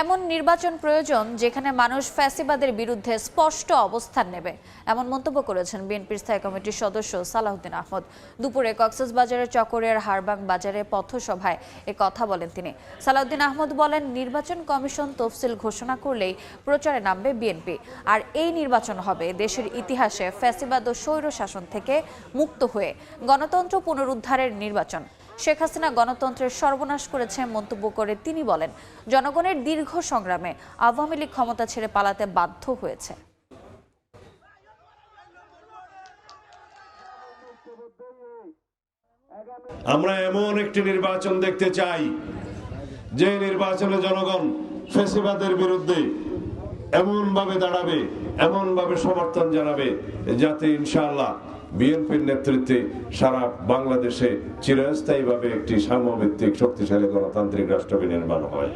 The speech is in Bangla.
এমন নির্বাচন প্রয়োজন যেখানে মানুষ ফ্যাসিবাদের বিরুদ্ধে স্পষ্ট অবস্থান নেবে। এমন মন্তব্য করেছেন বিএনপির স্থায়ী কমিটির সদস্য সালাউদ্দিন আহমদ। দুপুরে কক্সবাজারের চকরিয়ার হারবাং বাজারে পথসভায় এ কথা বলেন তিনি। সালাউদ্দিন আহমদ বলেন, নির্বাচন কমিশন তফসিল ঘোষণা করলেই প্রচারে নামবে বিএনপি। আর এই নির্বাচন হবে দেশের ইতিহাসে ফ্যাসিবাদ ও স্বৈর শাসন থেকে মুক্ত হয়ে গণতন্ত্র পুনরুদ্ধারের নির্বাচন। শেখ হাসিনা গণতন্ত্রের সর্বনাশ করেছে মন্তব্য করে তিনি বলেন, জনগণের দীর্ঘ সংগ্রামে আওয়ামী লীগ ক্ষমতা ছেড়ে পালাতে বাধ্য হয়েছে। আমরা এমন একটি নির্বাচন দেখতে চাই, যে নির্বাচনে জনগণ ফেসিবাদের বিরুদ্ধে এমন ভাবে দাঁড়াবে এমন ভাবে সমর্থন জানাবে, যাতে ইনশাআল্লাহ বিএনপির নেতৃত্বে সারা বাংলাদেশে চিরস্থায়ীভাবে একটি সাম্যভিত্তিক শক্তিশালী গণতান্ত্রিক রাষ্ট্রকে নির্মাণ হয়।